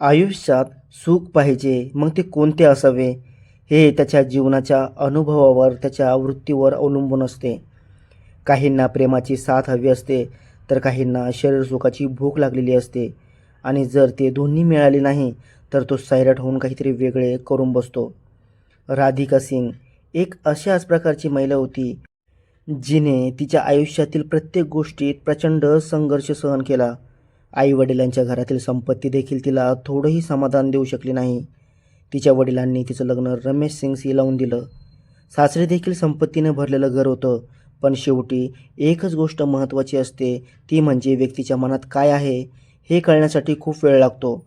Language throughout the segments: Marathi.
आयुष्यात सुख पाहिजे मग ते कोणते असावे? हे त्याच्या जीवनाच्या अनुभवावर त्याच्या वृत्तीवर अवलंबून असते. काहींना प्रेमाची साथ हवी असते तर काहींना शरीर सुखाची भूक लागलेली असते. आणि जर ते दोन्ही मिळाले नाही तर तो सायरट होऊन काहीतरी वेगळे करून बसतो. राधिका सिंग एक अशाच प्रकारची महिला होती जिने तिच्या आयुष्यातील प्रत्येक गोष्टीत प्रचंड संघर्ष सहन केला. आई वडिलांच्या घरातील संपत्ती देखील तिला थोडंही समाधान देऊ शकली नाही. तिच्या वडिलांनी तिचं लग्न रमेश सिंगशी लावून दिलं. सासरे देखील संपत्तीने भरलेलं घर होतं पण शेवटी एकच गोष्ट महत्त्वाची असते ती म्हणजे व्यक्तीच्या मनात काय आहे हे कळण्यासाठी खूप वेळ लागतो.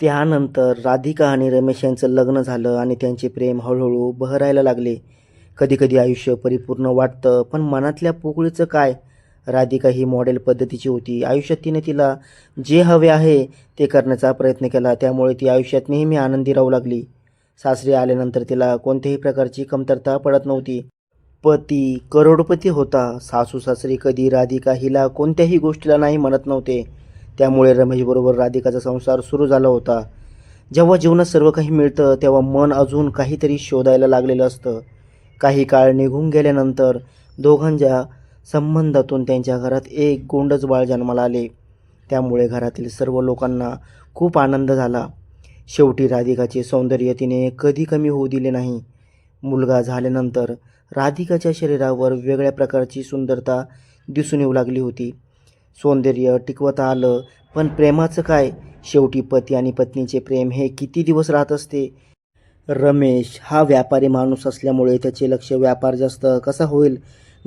त्यानंतर राधिका आणि रमेश यांचं लग्न झालं आणि त्यांचे प्रेम हळूहळू बहरायला लागले. कधीकधी आयुष्य परिपूर्ण वाटतं पण मनातल्या पोकळीचं काय? राधिका ही मॉडेल पद्धतीची होती. आयुष्यात तिने तिला जे हवे आहे ते करण्याचा प्रयत्न केला. त्यामुळे ती आयुष्यात नेहमी आनंदी राहू लागली. सासरी आल्यानंतर तिला कोणत्याही प्रकारची कमतरता पडत नव्हती. पती करोडपती होता. सासू सासरी कधी राधिका हिला कोणत्याही गोष्टीला नाही म्हणत नव्हते. त्यामुळे रमेशबरोबर राधिकाचा संसार सुरू झाला होता. जेव्हा जीवनात सर्व काही मिळतं तेव्हा मन अजून काहीतरी शोधायला लागलेलं असतं. काही काळ निघून गेल्यानंतर दोघांच्या संबंधातून त्यांच्या घरात एक गोंडच बाळ जन्माला आले. त्यामुळे घरातील सर्व लोकांना खूप आनंद झाला. शेवटी राधिकाचे सौंदर्य तिने कधी कमी होऊ दिले नाही. मुलगा झाल्यानंतर राधिकाच्या शरीरावर वेगळ्या प्रकारची सुंदरता दिसून येऊ लागली होती. सौंदर्य टिकवता आलं पण प्रेमाचं काय? शेवटी पती आणि पत्नीचे प्रेम हे किती दिवस राहत असते? रमेश हा व्यापारी माणूस असल्यामुळे त्याचे लक्ष व्यापार जास्त कसा होईल?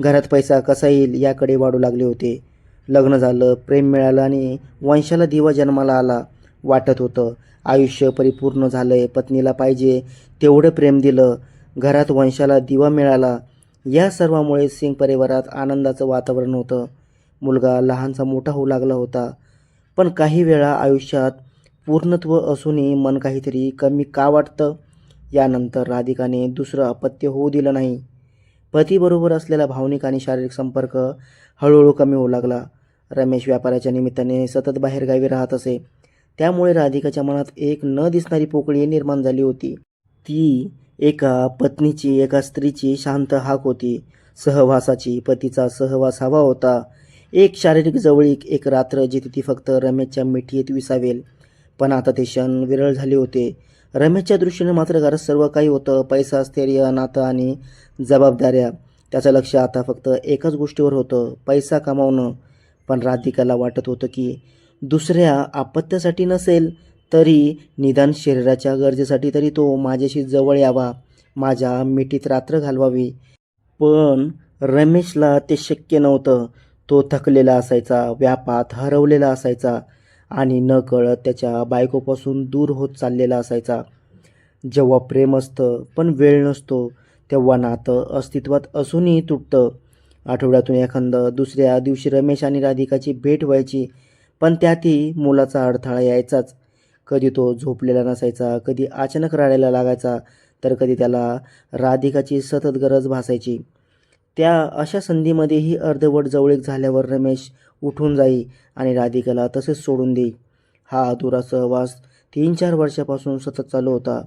घरात पैसा कसा येईल याकडे वाढू लागले होते. लग्न झालं प्रेम मिळालं आणि वंशाला दिवा जन्माला आला. वाटत होतं आयुष्य परिपूर्ण झालं आहे पत्नीला पाहिजे तेवढं प्रेम दिलं. घरात वंशाला दिवा मिळाला. या सर्वामुळे सिंग परिवारात आनंदाचं वातावरण होतं. मुलगा लहानसा मोठा होऊ लागला होता. पण काही वेळा आयुष्यात पूर्णत्व असूनही मन काहीतरी कमी का वाटतं? यानंतर राधिकाने दुसरं अपत्य होऊ दिलं नाही. पतीबरोबर असलेला भावनिक आणि शारीरिक संपर्क हळूहळू कमी होऊ लागला. रमेश व्यापाराच्या निमित्ताने सतत बाहेरगावी राहत असे. त्यामुळे राधिकाच्या मनात एक न दिसणारी पोकळी निर्माण झाली होती. ती एका पत्नीची एका स्त्रीची शांत हाक होती. सहवासाची पतीचा सहवास हवा होता. एक शारीरिक जवळीक एक रात्र जिथे ती फक्त रमेशच्या मिठीत विसावेल. पण आता ते क्षण विरळ झाले होते. रमेशच्या दृष्टीने मात्र घरात सर्व काही होतं. पैसा स्थैर्य नातं आणि जबाबदाऱ्या. त्याचं लक्ष आता फक्त एकाच गोष्टीवर होतं पैसा कमावणं. पण राधिकाला वाटत होतं की दुसऱ्या आपत्यासाठी नसेल तरी निदान शरीराच्या गरजेसाठी तरी तो माझ्याशी जवळ यावा. माझ्या मिठीत रात्र घालवावी. पण रमेशला ते शक्य नव्हतं. तो थकलेला असायचा व्यापात हरवलेला असायचा. आणि न कळत त्याच्या बायकोपासून दूर होत चाललेला असायचा. जेव्हा प्रेम असतं पण वेळ नसतो तेव्हा नातं अस्तित्वात असूनही तुटतं. आठवड्यातून एखादं दुसऱ्या दिवशी रमेश आणि राधिकाची भेट व्हायची पण त्यातही मुलाचा अडथळा यायचाच. कधी तो झोपलेला नसायचा कधी अचानक रडायला लागायचा तर कधी त्याला राधिकाची सतत गरज भासायची. त्या अशा संधीमध्येही अर्धवट जवळीक झाल्यावर रमेश उठून जाई आणि राधिकाला तसेच सोडून देई. हा अधुरा सहवास तीन चार वर्षापासून सतत चालू होता.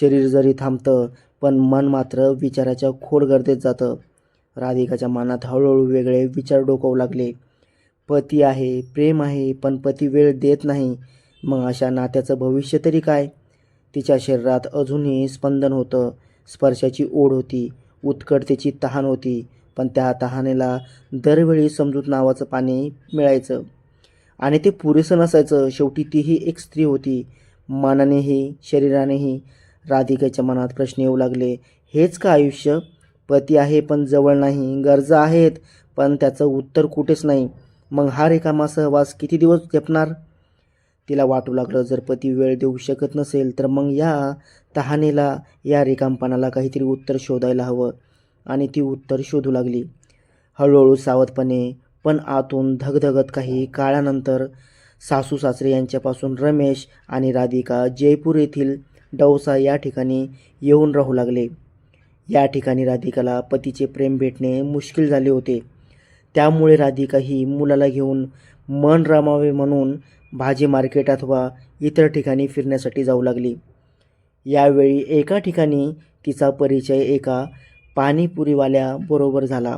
शरीर जरी थांबतं पण मन मात्र विचाराच्या खोल गर्दीत जातं. राधिकाच्या मनात हळूहळू वेगळे विचार डोकावू लागले. पती आहे प्रेम आहे पण पती वेळ देत नाही. मग अशा नात्याचं भविष्य तरी काय? तिच्या शरीरात अजूनही स्पंदन होतं. स्पर्शाची ओढ होती उत्कटतेची तहान होती. पण त्या तहानेला दरवेळी समजूत नावाचं पाणी मिळायचं. आणि ते पुरेसं नसायचं. शेवटी तीही एक स्त्री होती. मनानेही शरीरानेही राधिकेच्या मनात प्रश्न येऊ लागले. हेच का आयुष्य? पती आहे पण जवळ नाही. गरजा आहेत पण त्याचं उत्तर कुठेच नाही. मग हा रिकामा सहवास किती दिवस जपणार? तिला वाटू लागलं जर पती वेळ देऊ शकत नसेल तर मग या तहानेला या रिकामपणाला काहीतरी उत्तर शोधायला हवं. आणि ती उत्तर शोधू लागली. हळूहळू सावधपणे पण आतून धगधगत काही काळानंतर सासू सासरे यांच्यापासून रमेश आणि राधिका जयपूर येथील डौसा या ठिकाणी येऊन राहू लागले. या ठिकाणी राधिकाला पतीचे प्रेम भेटणे मुश्किल झाले होते. त्यामुळे राधिका ही मुलाला घेऊन मन रमावे म्हणून भाजी मार्केट अथवा इतर ठिकाणी फिरण्यासाठी जाऊ लागली. यावेळी एका ठिकाणी तिचा परिचय एका पाणीपुरीवाल्याबरोबर झाला.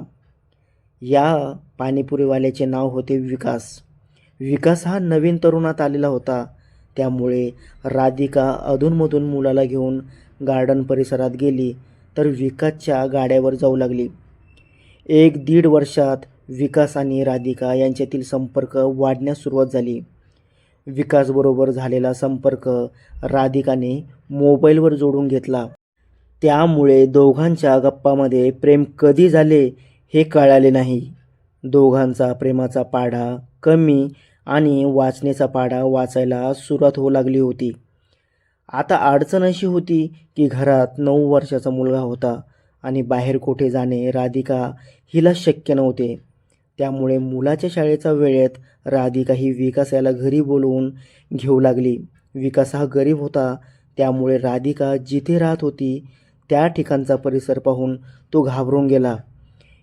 या पाणीपुरीवाल्याचे नाव होते विकास. विकास हा नवीन तरुणात आलेला होता. त्यामुळे राधिका अधूनमधून मुलाला घेऊन गार्डन परिसरात गेली तर विकासच्या गाड्यावर जाऊ लागली. एक दीड वर्षात विकास आणि राधिका यांच्यातील संपर्क वाढण्यास सुरुवात झाली. विकासबरोबर झालेला संपर्क राधिकाने मोबाईलवर जोडून घेतला. त्यामुळे दोघांच्या गप्पामध्ये प्रेम कधी झाले हे कळाले नाही. दोघांचा प्रेमाचा पाढा कमी आणि वाचनेचा पाढा वाचायला सुरुवात होऊ लागली होती. आता अडचण अशी होती की घरात नऊ वर्षाचा मुलगा होता आणि बाहेर कुठे जाणे राधिका हिला शक्य नव्हते. त्यामुळे मुलाच्या शाळेच्या वेळेत राधिका ही विकास याला घरी बोलवून घेऊ लागली. विकास हा गरीब होता त्यामुळे राधिका जिथे राहत होती त्या ठिकाणचा परिसर पाहून तो घाबरून गेला.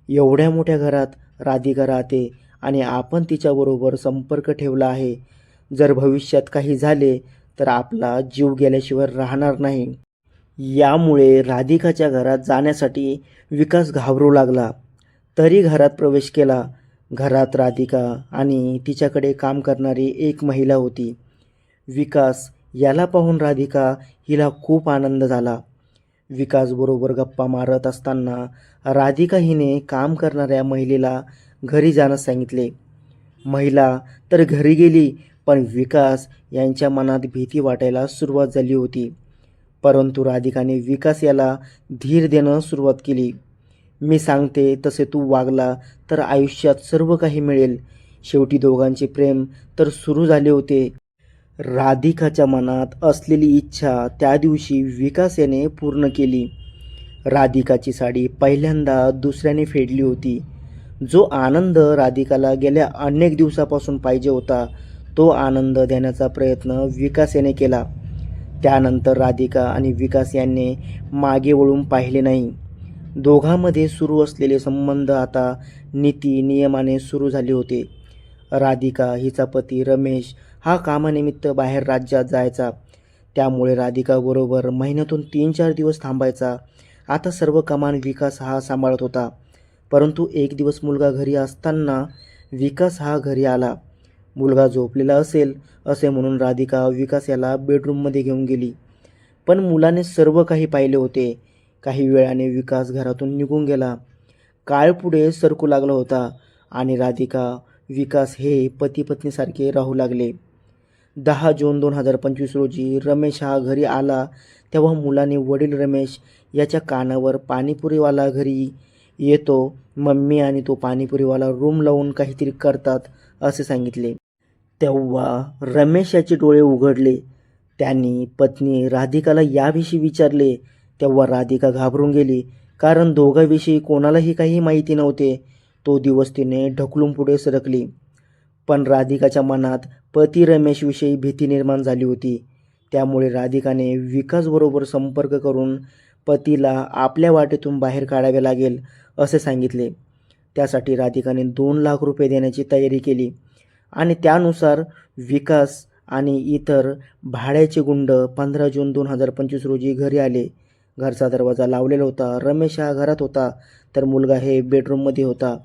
एवढ्या मोठ्या घरात राधिका राहते आणि आपण तिच्याबरोबर संपर्क ठेवला आहे. जर भविष्यात काही झाले तर आपला जीव गेल्याशिवाय राहणार नाही. यामुळे राधिकाच्या घरात जाण्यासाठी विकास घाबरू लागला. तरी घरात प्रवेश केला. घरात राधिका आणि तिच्याकडे काम करणारी एक महिला होती. विकास याला पाहून राधिका हिला खूप आनंद झाला. विकासबरोबर गप्पा मारत असताना राधिका हिने काम करणाऱ्या महिलेला घरी जाण्यास सांगितले. महिला तर घरी गेली पण विकास यांच्या मनात भीती वाटायला सुरुवात झाली होती. परंतु राधिकाने विकास याला धीर देणं सुरुवात केली. मी सांगते तसे तू वागला तर आयुष्यात सर्व काही मिळेल. शेवटी दोघांचे प्रेम तर सुरू झाले होते. राधिकाच्या मनात असलेली इच्छा त्या दिवशी विकास याने पूर्ण केली. राधिकाची साडी पहिल्यांदा दुसऱ्याने फेडली होती. जो आनंद राधिकाला गेल्या अनेक दिवसापासून पाहिजे होता तो आनंद देण्याचा प्रयत्न विकास याने केला. त्यानंतर राधिका आणि विकास यांनी मागे वळून पाहिले नाही. दोघांमध्ये सुरू असलेले संबंध आता नीती नियमाने सुरू झाले होते. राधिका हिचा पती रमेश हा कामानिमित्त बाहेर राज्यात जायचा. त्यामुळे राधिकाबरोबर महिन्यातून तीन चार दिवस थांबायचा. आता सर्व कमान विकास हा सांभाळत होता. परंतु एक दिवस मुलगा घरी असताना विकास हा घरी आला. मुलगा झोपलेला असेल असे म्हणून राधिका विकास याला बेडरूममध्ये घेऊन गेली. पण मुलाने सर्व काही पाहिले होते. काही वेळाने विकास घरातून निघून गेला. काळ पुढे सरकू लागला होता आणि राधिका विकास हे पती पत्नीसारखे राहू लागले. दहा जून दोन हजार पंचवीस रोजी रमेश हा घरी आला. तेव्हा मुलाने वडील रमेश याच्या कानावर पाणीपुरीवाला घरी येतो. मम्मी आणि तो पाणीपुरीवाला रूम लावून काहीतरी करतात असे सांगितले. तेव्हा रमेश याचे डोळे उघडले. त्यांनी पत्नी राधिकाला याविषयी विचारले. तेव्हा राधिका घाबरून गेली. कारण दोघांविषयी कोणालाही काही माहिती नव्हते. तो दिवस तिने ढकलून पुढे सरकली. पण राधिकाच्या मनात पती रमेशविषयी भीती निर्माण झाली होती. त्यामुळे राधिकाने विकासबरोबर संपर्क करून पतीला आपल्या वाटेतून बाहेर काढावे लागेल असे सांगितले. त्यासाठी राधिकाने दोन लाख रुपये देण्याची तयारी केली आणि त्यानुसार विकास आणि इतर भाड्याचे गुंड पंधरा जून दोन हजार पंचवीस रोजी घरी आले. घरचा दरवाजा लावलेला होता. रमेश हा घरात होता तर मुलगा हे बेडरूममध्ये होता.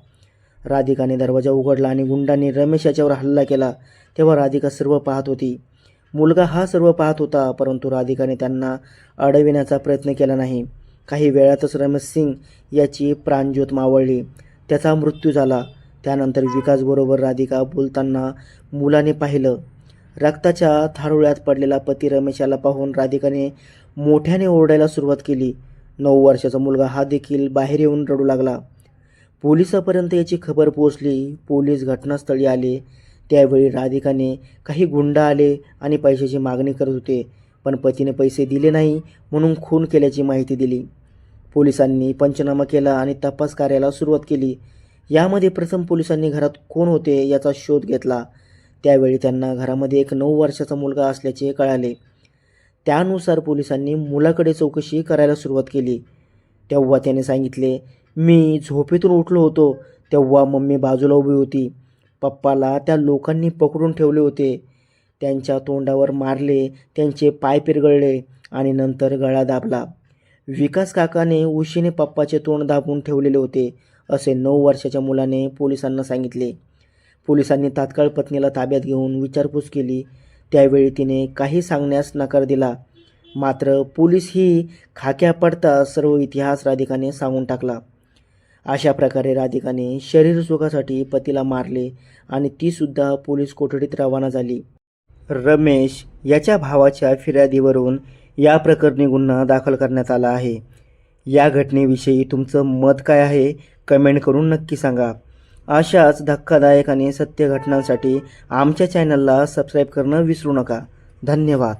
राधिकाने दरवाजा उघडला आणि गुंडांनी रमेश याच्यावर हल्ला केला. तेव्हा राधिका सर्व पाहत होती. मुलगा हा सर्व पाहत होता परंतु राधिकाने त्यांना अडविण्याचा प्रयत्न केला नाही. काही वेळातच रमेश सिंग याची प्राणज्योत मावळली. त्याचा मृत्यू झाला. त्यानंतर विकासबरोबर राधिका बोलताना मुलाने पाहिलं. रक्ताच्या थारुळ्यात पडलेला पती रमेशाला पाहून राधिकाने मोठ्याने ओरडायला सुरुवात केली. नऊ वर्षाचा मुलगा हा देखील बाहेर येऊन रडू लागला. पोलिसापर्यंत याची खबर पोहोचली. पोलीस घटनास्थळी आले. त्यावेळी राधिकाने काही गुंड आले आणि पैशाची मागणी करत होते पण पतीने पैसे दिले नाही म्हणून खून केल्याची माहिती दिली. पोलिसांनी पंचनामा केला आणि तपास कार्याला सुरुवात केली. यामध्ये प्रथम पोलिसांनी घरात कोण होते याचा शोध घेतला. त्यावेळी त्यांना घरामध्ये एक नऊ वर्षाचा मुलगा असल्याचे कळाले. त्यानुसार पोलिसांनी मुलाकडे चौकशी करायला सुरुवात केली. तेव्हा त्याने सांगितले मी झोपेतून उठलो होतो तेव्हा मम्मी बाजूला उभी होती. पप्पाला त्या लोकांनी पकडून ठेवले होते. त्यांच्या तोंडावर मारले त्यांचे पाय पिरगळले आणि नंतर गळा दाबला. विकास काकाने उशीने पप्पाचे तोंड दाबून ठेवलेले होते असे नऊ वर्षाच्या मुलाने पोलिसांना सांगितले. पोलिसांनी तात्काळ पत्नीला ताब्यात घेऊन विचारपूस केली. त्यावेळी तिने काही सांगण्यास नकार दिला. मात्र पोलीस ही खाक्या पडता सर्व इतिहास राधिकाने सांगून टाकला. अशा प्रकारे राधिकाने शरीर सुखासाठी पतीला मारले आणि तीसुद्धा पोलीस कोठडीत रवाना झाली. रमेश याच्या भावाच्या फिर्यादीवरून या प्रकरणी गुन्हा दाखल करण्यात आला आहे. या घटनेविषयी तुमचं मत काय आहे कमेंट करून नक्की सांगा. अशाच धक्कादायक आणि सत्य घटनांसाठी आमच्या चॅनलला सबस्क्राईब करणं विसरू नका. धन्यवाद.